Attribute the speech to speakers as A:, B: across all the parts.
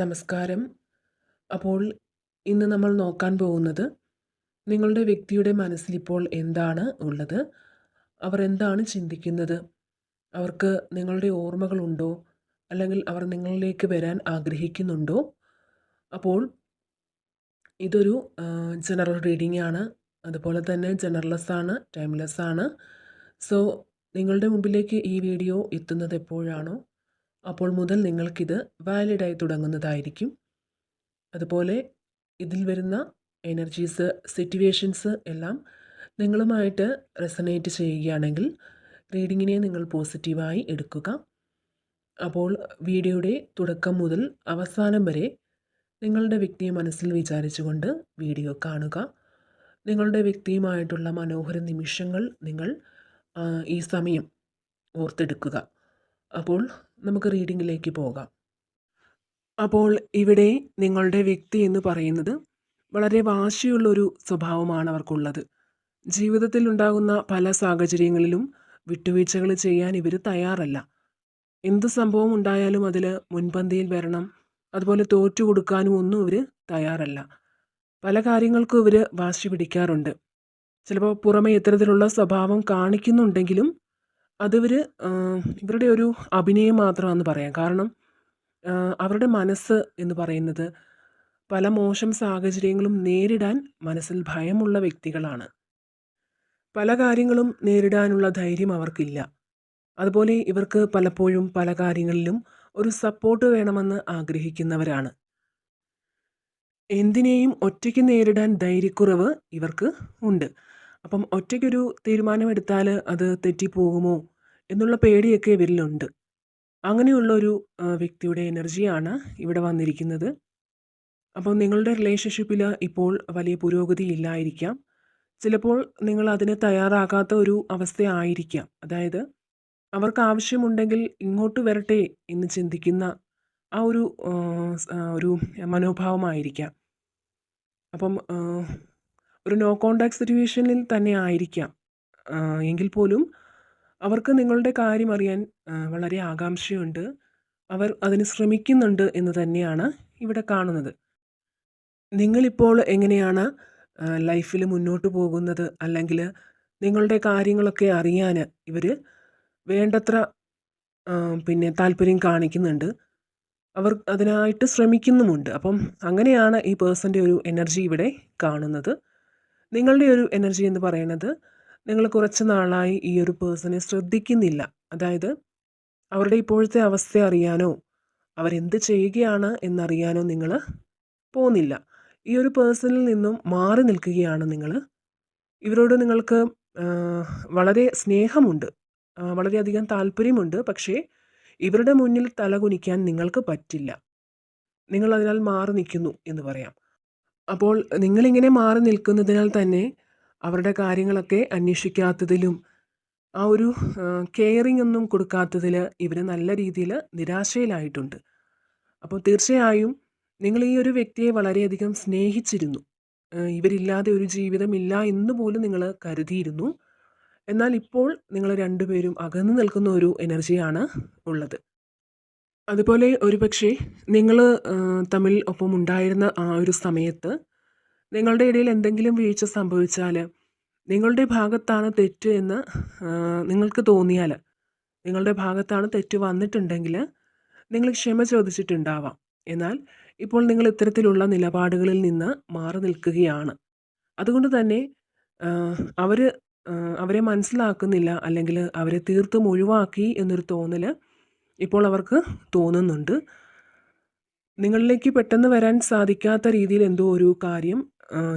A: നമസ്കാരം. അപ്പോൾ ഇന്ന് നമ്മൾ നോക്കാൻ പോകുന്നത് നിങ്ങളുടെ വ്യക്തിയുടെ മനസ്സിൽ ഇപ്പോൾ എന്താണ് ഉള്ളത്? അവർ എന്താണ് ചിന്തിക്കുന്നത്? അവർക്ക് നിങ്ങളുടെ ഓർമ്മകളുണ്ടോ അല്ലെങ്കിൽ അവർ നിങ്ങളിലേക്ക് വരാൻ ആഗ്രഹിക്കുന്നുണ്ടോ? അപ്പോൾ ഇതൊരു ജനറൽ റീഡിംഗ് ആണ്. അതുപോലെ തന്നെ ജനറൽലെസ് ആണ് ടൈംലെസ് ആണ്. സോ നിങ്ങളുടെ മുമ്പിലേക്ക് ഈ വീഡിയോ എത്തുന്നത് എപ്പോഴാണോ? അപ്പോൾ മുതൽ നിങ്ങൾക്കിത് വാലിഡായി തുടങ്ങുന്നതായിരിക്കും. അതുപോലെ ഇതിൽ വരുന്ന എനർജീസ് സിറ്റുവേഷൻസ് എല്ലാം നിങ്ങളുമായിട്ട് റെസനേറ്റ് ചെയ്യുകയാണെങ്കിൽ റീഡിങ്ങിനെ നിങ്ങൾ പോസിറ്റീവായി എടുക്കുക. അപ്പോൾ വീഡിയോയുടെ തുടക്കം മുതൽ അവസാനം വരെ നിങ്ങളുടെ വ്യക്തിയെ മനസ്സിൽ വിചാരിച്ചുകൊണ്ട് വീഡിയോ കാണുക. നിങ്ങളുടെ വ്യക്തിയുമായിട്ടുള്ള മനോഹര നിമിഷങ്ങൾ നിങ്ങൾ ഈ സമയം ഓർത്തെടുക്കുക. അപ്പോൾ നമുക്ക് റീഡിങ്ങിലേക്ക് പോകാം. അപ്പോൾ ഇവിടെ നിങ്ങളുടെ വ്യക്തി എന്ന് പറയുന്നത് വളരെ വാശിയുള്ളൊരു സ്വഭാവമാണ് അവർക്കുള്ളത്. ജീവിതത്തിൽ ഉണ്ടാകുന്ന പല സാഹചര്യങ്ങളിലും വിട്ടുവീഴ്ചകൾ ചെയ്യാൻ ഇവർ തയ്യാറല്ല. എന്ത് സംഭവം ഉണ്ടായാലും അതിൽ മുൻപന്തിയിൽ വരണം അതുപോലെ തോറ്റു കൊടുക്കാനും ഒന്നും ഇവർ തയ്യാറല്ല. പല കാര്യങ്ങൾക്കും ഇവർ വാശി പിടിക്കാറുണ്ട്. ചിലപ്പോൾ പുറമെ ഇത്തരത്തിലുള്ള സ്വഭാവം കാണിക്കുന്നുണ്ടെങ്കിലും അതിവർ ഇവരുടെ ഒരു അഭിനയം മാത്രമാണെന്ന് പറയാം. കാരണം അവരുടെ മനസ്സ് എന്ന് പറയുന്നത് പല മോശം സാഹചര്യങ്ങളും നേരിടാൻ മനസ്സിൽ ഭയമുള്ള വ്യക്തികളാണ്. പല കാര്യങ്ങളും നേരിടാനുള്ള ധൈര്യം അവർക്കില്ല. അതുപോലെ ഇവർക്ക് പലപ്പോഴും പല കാര്യങ്ങളിലും ഒരു സപ്പോർട്ട് വേണമെന്ന് ആഗ്രഹിക്കുന്നവരാണ്. എന്തിനേയും ഒറ്റയ്ക്ക് നേരിടാൻ ധൈര്യക്കുറവ് ഇവർക്ക് ഉണ്ട്. അപ്പം ഒറ്റയ്ക്കൊരു തീരുമാനമെടുത്താൽ അത് തെറ്റിപ്പോകുമോ എന്നുള്ള പേടിയൊക്കെ ഇവരിലുണ്ട്. അങ്ങനെയുള്ളൊരു വ്യക്തിയുടെ എനർജിയാണ് ഇവിടെ വന്നിരിക്കുന്നത്. അപ്പോൾ നിങ്ങളുടെ റിലേഷൻഷിപ്പിൽ ഇപ്പോൾ വലിയ പുരോഗതി ഇല്ലായിരിക്കാം. ചിലപ്പോൾ നിങ്ങൾ അതിന് തയ്യാറാകാത്ത ഒരു അവസ്ഥയായിരിക്കാം. അതായത് അവർക്ക് ആവശ്യമുണ്ടെങ്കിൽ ഇങ്ങോട്ട് വരട്ടെ എന്ന് ചിന്തിക്കുന്ന ആ ഒരു ഒരു മനോഭാവമായിരിക്കാം. അപ്പം ഒരു നോ കോണ്ടാക്ട് സിറ്റുവേഷനിൽ തന്നെ ആയിരിക്കാം. എങ്കിൽ പോലും അവർക്ക് നിങ്ങളുടെ കാര്യം അറിയാൻ വളരെ ആകാംക്ഷയുണ്ട്. അവർ അതിന് ശ്രമിക്കുന്നുണ്ട് എന്ന് തന്നെയാണ് ഇവിടെ കാണുന്നത്. നിങ്ങളിപ്പോൾ എങ്ങനെയാണ് ലൈഫിൽ മുന്നോട്ട് പോകുന്നത്? അല്ലെങ്കിൽ നിങ്ങളുടെ കാര്യങ്ങളൊക്കെ അറിയാൻ ഇവർ വേണ്ടത്ര പിന്നെ താല്പര്യം കാണിക്കുന്നുണ്ട്. അവർ അതിനായിട്ട് ശ്രമിക്കുന്നുമുണ്ട്. അപ്പം അങ്ങനെയാണ് ഈ പേഴ്സന്റെ ഒരു എനർജി ഇവിടെ കാണുന്നത്. നിങ്ങളുടെ ഒരു എനർജി എന്ന് പറയുന്നത് നിങ്ങൾ കുറച്ച് നാളായി ഈ ഒരു പേഴ്സണെ ശ്രദ്ധിക്കുന്നില്ല. അതായത് അവരുടെ ഇപ്പോഴത്തെ അവസ്ഥ അറിയാനോ അവരെന്ത് ചെയ്യുകയാണ് എന്നറിയാനോ നിങ്ങൾ പോകുന്നില്ല. ഈ ഒരു പേഴ്സണിൽ നിന്നും മാറി നിൽക്കുകയാണ് നിങ്ങൾ ഇവരോട് നിങ്ങൾക്ക് വളരെ സ്നേഹമുണ്ട്. വളരെയധികം താല്പര്യമുണ്ട്. പക്ഷേ ഇവരുടെ മുന്നിൽ തലകുനിക്കാൻ നിങ്ങൾക്ക് പറ്റില്ല. നിങ്ങൾ അതിനാൽ മാറി നിൽക്കുന്നു എന്ന് പറയാം. അപ്പോൾ നിങ്ങളിങ്ങനെ മാറി നിൽക്കുന്നതിനാൽ തന്നെ അവരുടെ കാര്യങ്ങളൊക്കെ അന്വേഷിക്കാത്തതിലും ആ ഒരു കെയറിങ് ഒന്നും കൊടുക്കാത്തതിൽ ഇവർ നല്ല രീതിയിൽ നിരാശയിലായിട്ടുണ്ട്. അപ്പോൾ തീർച്ചയായും നിങ്ങൾ ഈ ഒരു വ്യക്തിയെ വളരെയധികം സ്നേഹിച്ചിരുന്നു. ഇവരില്ലാതെ ഒരു ജീവിതമില്ല എന്ന് പോലും നിങ്ങൾ കരുതിയിരുന്നു. എന്നാൽ ഇപ്പോൾ നിങ്ങൾ രണ്ടുപേരും അകന്നു നിൽക്കുന്ന ഒരു എനർജിയാണ് ഉള്ളത്. അതുപോലെ ഒരുപക്ഷെ നിങ്ങൾ തമ്മിൽ ഒപ്പം ഉണ്ടായിരുന്ന ആ ഒരു സമയത്ത് നിങ്ങളുടെ ഇടയിൽ എന്തെങ്കിലും വീഴ്ച സംഭവിച്ചാൽ നിങ്ങളുടെ ഭാഗത്താണ് തെറ്റ് എന്ന് നിങ്ങൾക്ക് തോന്നിയാൽ നിങ്ങളുടെ ഭാഗത്താണ് തെറ്റ് വന്നിട്ടുണ്ടെങ്കിൽ നിങ്ങൾ ക്ഷമ ചോദിച്ചിട്ടുണ്ടാവാം. എന്നാൽ ഇപ്പോൾ നിങ്ങൾ ഇത്തരത്തിലുള്ള നിലപാടുകളിൽ നിന്ന് മാറി നിൽക്കുകയാണ്. അതുകൊണ്ട് തന്നെ അവർ അവരെ മനസ്സിലാക്കുന്നില്ല അല്ലെങ്കിൽ അവരെ തീർത്തും ഒഴിവാക്കി എന്നൊരു തോന്നൽ ഇപ്പോൾ അവർക്ക് തോന്നുന്നുണ്ട്. നിങ്ങളിലേക്ക് പെട്ടെന്ന് വരാൻ സാധിക്കാത്ത രീതിയിൽ എന്തോ ഒരു കാര്യം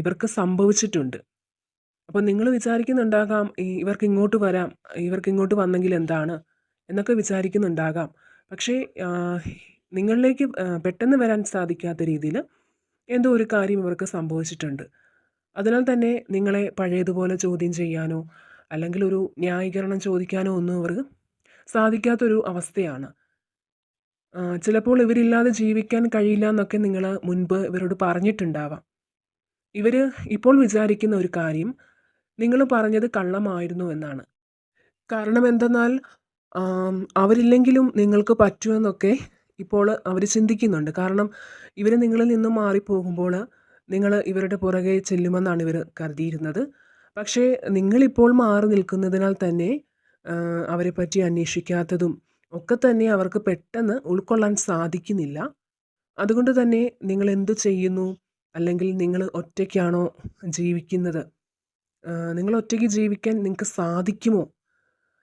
A: ഇവർക്ക് സംഭവിച്ചിട്ടുണ്ട്. അപ്പോൾ നിങ്ങൾ വിചാരിക്കുന്നുണ്ടാകാം ഇവർക്ക് ഇങ്ങോട്ട് വരാം ഇവർക്ക് ഇങ്ങോട്ട് വന്നെങ്കിൽ എന്താണ് എന്നൊക്കെ വിചാരിക്കുന്നുണ്ടാകാം. പക്ഷേ നിങ്ങളിലേക്ക് പെട്ടെന്ന് വരാൻ സാധിക്കാത്ത രീതിയിൽ എന്തോ ഒരു കാര്യം ഇവർക്ക് സംഭവിച്ചിട്ടുണ്ട്. അതിനാൽ തന്നെ നിങ്ങളെ പഴയതുപോലെ ചോദ്യം ചെയ്യാനോ അല്ലെങ്കിൽ ഒരു ന്യായീകരണം ചോദിക്കാനോ ഒന്നും അവർക്ക് സാധിക്കാത്തൊരു അവസ്ഥയാണ്. ചിലപ്പോൾ ഇവരില്ലാതെ ജീവിക്കാൻ കഴിയില്ല എന്നൊക്കെ നിങ്ങൾ മുൻപ് ഇവരോട് പറഞ്ഞിട്ടുണ്ടാവാം. ഇവർ ഇപ്പോൾ വിചാരിക്കുന്ന ഒരു കാര്യം നിങ്ങൾ പറഞ്ഞത് കള്ളമായിരുന്നു എന്നാണ്. കാരണം എന്തെന്നാൽ അവരില്ലെങ്കിലും നിങ്ങൾക്ക് പറ്റുമെന്നൊക്കെ ഇപ്പോൾ അവർ ചിന്തിക്കുന്നുണ്ട്. കാരണം ഇവർ നിങ്ങളിൽ നിന്നും മാറിപ്പോകുമ്പോൾ നിങ്ങൾ ഇവരുടെ പുറകെ ചെല്ലുമെന്നാണ് ഇവർ കരുതിയിരുന്നത്. പക്ഷേ നിങ്ങളിപ്പോൾ മാറി നിൽക്കുന്നതിനാൽ തന്നെ അവരെ പറ്റി അന്വേഷിക്കാത്തതും ഒക്കെ തന്നെ അവർക്ക് പെട്ടെന്ന് ഉൾക്കൊള്ളാൻ സാധിക്കുന്നില്ല. അതുകൊണ്ട് തന്നെ നിങ്ങൾ എന്തു ചെയ്യുന്നു? അല്ലെങ്കിൽ നിങ്ങൾ ഒറ്റയ്ക്കാണോ ജീവിക്കുന്നത്? നിങ്ങൾ ഒറ്റയ്ക്ക് ജീവിക്കാൻ നിങ്ങൾക്ക് സാധിക്കുമോ?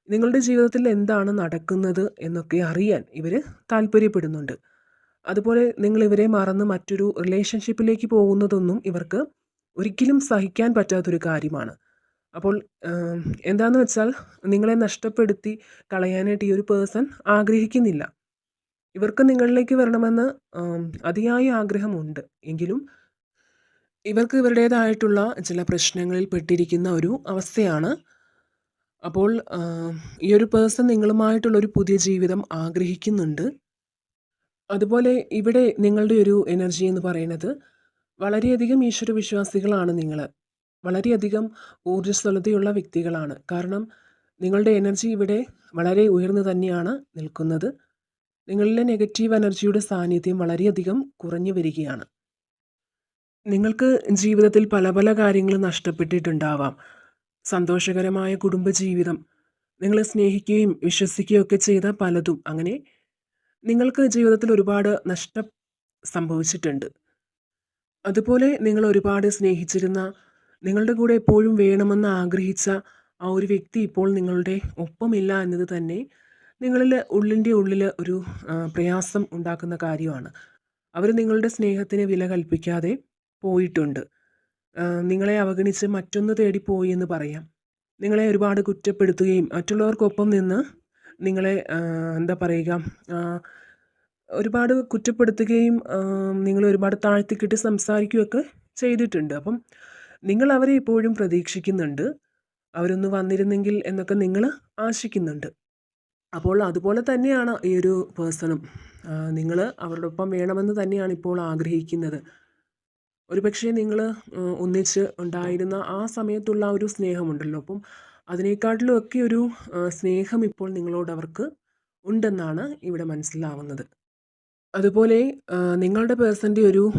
A: നിങ്ങളുടെ ജീവിതത്തിൽ എന്താണ് നടക്കുന്നത് എന്നൊക്കെ അറിയാൻ ഇവർ താല്പര്യപ്പെടുന്നുണ്ട്. അതുപോലെ നിങ്ങൾ ഇവരെ മറന്ന് മറ്റൊരു റിലേഷൻഷിപ്പിലേക്ക് പോകുന്നതൊന്നും ഇവർക്ക് ഒരിക്കലും സഹിക്കാൻ പറ്റാത്തൊരു കാര്യമാണ്. അപ്പോൾ എന്താണെന്ന് വെച്ചാൽ നിങ്ങളെ നഷ്ടപ്പെടുത്തി കളയാനായിട്ട് ഈ ഒരു പേഴ്സൺ ആഗ്രഹിക്കുന്നില്ല. ഇവർക്ക് നിങ്ങളിലേക്ക് വരണമെന്ന് അതിയായ ആഗ്രഹമുണ്ട്. എങ്കിലും ഇവർക്ക് ഇവരുടേതായിട്ടുള്ള ചില പ്രശ്നങ്ങളിൽ പെട്ടിരിക്കുന്ന ഒരു അവസ്ഥയാണ്. അപ്പോൾ ഈ ഒരു പേഴ്സൺ നിങ്ങളുമായിട്ടുള്ള ഒരു പുതിയ ജീവിതം ആഗ്രഹിക്കുന്നുണ്ട്. അതുപോലെ ഇവിടെ നിങ്ങളുടെ ഒരു എനർജി എന്ന് പറയുന്നത് വളരെയധികം ഈശ്വര വിശ്വാസികളാണ് നിങ്ങൾ വളരെയധികം ഊർജസ്വലതയുള്ള വ്യക്തികളാണ്. കാരണം നിങ്ങളുടെ എനർജി ഇവിടെ വളരെ ഉയർന്നു തന്നെയാണ് നിൽക്കുന്നത്. നിങ്ങളിലെ നെഗറ്റീവ് എനർജിയുടെ സാന്നിധ്യം വളരെയധികം കുറഞ്ഞു വരികയാണ്. നിങ്ങൾക്ക് ജീവിതത്തിൽ പല പല കാര്യങ്ങൾ നഷ്ടപ്പെട്ടിട്ടുണ്ടാവാം. സന്തോഷകരമായ കുടുംബജീവിതം നിങ്ങളെ സ്നേഹിക്കുകയും വിശ്വസിക്കുകയും ഒക്കെ ചെയ്ത പലതും. അങ്ങനെ നിങ്ങൾക്ക് ജീവിതത്തിൽ ഒരുപാട് നഷ്ടം സംഭവിച്ചിട്ടുണ്ട്. അതുപോലെ നിങ്ങൾ ഒരുപാട് സ്നേഹിച്ചിരുന്ന നിങ്ങളുടെ കൂടെ എപ്പോഴും വേണമെന്ന് ആഗ്രഹിച്ച ആ ഒരു വ്യക്തി ഇപ്പോൾ നിങ്ങളുടെ ഒപ്പമില്ല എന്നത് തന്നെ നിങ്ങളിൽ ഉള്ളിന്റെ ഉള്ളിൽ ഒരു പ്രയാസം ഉണ്ടാക്കുന്ന കാര്യമാണ്. അവർ നിങ്ങളുടെ സ്നേഹത്തിന് വില കൽപ്പിക്കാതെ പോയിട്ടുണ്ട്. നിങ്ങളെ അവഗണിച്ച് മറ്റൊന്ന് തേടി പോയി എന്ന് പറയാം. നിങ്ങളെ ഒരുപാട് കുറ്റപ്പെടുത്തുകയും മറ്റുള്ളവർക്കൊപ്പം നിന്ന് നിങ്ങളെ എന്താ പറയുക ഒരുപാട് കുറ്റപ്പെടുത്തുകയും നിങ്ങളെ ഒരുപാട് താഴ്ത്തിക്കിട്ട് സംസാരിക്കുകയൊക്കെ ചെയ്തിട്ടുണ്ട്. അപ്പം നിങ്ങൾ അവരെ ഇപ്പോഴും പ്രതീക്ഷിക്കുന്നുണ്ട്. അവരൊന്ന് വന്നിരുന്നെങ്കിൽ എന്നൊക്കെ നിങ്ങൾ ആശിക്കുന്നുണ്ട്. അപ്പോൾ അതുപോലെ തന്നെയാണ് ഈ ഒരു പേഴ്സണും. നിങ്ങൾ അവരോടൊപ്പം വേണമെന്ന് തന്നെയാണ് ഇപ്പോൾ ആഗ്രഹിക്കുന്നത്. ഒരുപക്ഷെ നിങ്ങൾ ഒന്നിച്ച് ഉണ്ടായിരുന്ന ആ സമയത്തുള്ള ഒരു സ്നേഹമുണ്ടല്ലോ. അപ്പം അതിനേക്കാട്ടിലും ഒക്കെ ഒരു സ്നേഹം ഇപ്പോൾ നിങ്ങളോട് അവർക്ക് ഉണ്ടെന്നാണ് ഇവിടെ മനസ്സിലാവുന്നത്. അതുപോലെ നിങ്ങളുടെ പേഴ്സന്റെ ഒരു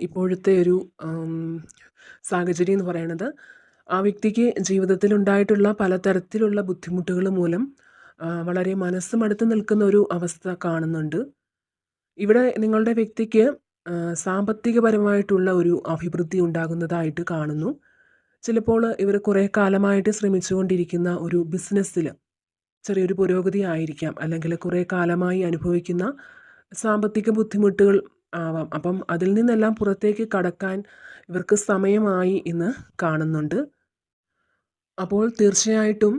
A: ഇപ്പോഴത്തെ ഒരു സാഹചര്യം എന്ന് പറയുന്നത് ആ വ്യക്തിക്ക് ജീവിതത്തിൽ ഉണ്ടായിട്ടുള്ള പലതരത്തിലുള്ള ബുദ്ധിമുട്ടുകൾ മൂലം വളരെ മനസ്സ് മടുത്ത് നിൽക്കുന്ന ഒരു അവസ്ഥ കാണുന്നുണ്ട്. ഇവിടെ നിങ്ങളുടെ വ്യക്തിക്ക് സാമ്പത്തികപരമായിട്ടുള്ള ഒരു അഭിവൃദ്ധി ഉണ്ടാകുന്നതായിട്ട് കാണുന്നു. ചിലപ്പോൾ ഇവർ കുറേ കാലമായിട്ട് ശ്രമിച്ചുകൊണ്ടിരിക്കുന്ന ഒരു ബിസിനസ്സിൽ ചെറിയൊരു പുരോഗതി ആയിരിക്കാം. അല്ലെങ്കിൽ കുറേ കാലമായി അനുഭവിക്കുന്ന സാമ്പത്തിക ബുദ്ധിമുട്ടുകൾ ആവാം. അപ്പം അതിൽ നിന്നെല്ലാം പുറത്തേക്ക് കടക്കാൻ ഇവർക്ക് സമയമായി എന്ന് കാണുന്നുണ്ട്. അപ്പോൾ തീർച്ചയായിട്ടും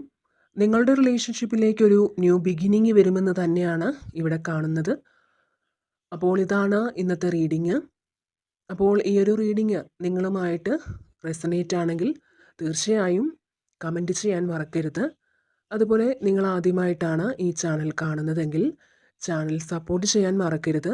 A: നിങ്ങളുടെ റിലേഷൻഷിപ്പിലേക്ക് ഒരു ന്യൂ ബിഗിനിങ് വരുമെന്ന് തന്നെയാണ് ഇവിടെ കാണുന്നത്. അപ്പോൾ ഇതാണ് ഇന്നത്തെ റീഡിങ് അപ്പോൾ ഈ ഒരു റീഡിങ് നിങ്ങളുമായിട്ട് റെസനേറ്റ് ആണെങ്കിൽ തീർച്ചയായും കമന്റ് ചെയ്യാൻ മറക്കരുത്. അതുപോലെ നിങ്ങൾ ആദ്യമായിട്ടാണ് ഈ ചാനൽ കാണുന്നതെങ്കിൽ ചാനൽ സപ്പോർട്ട് ചെയ്യാൻ മറക്കരുത്.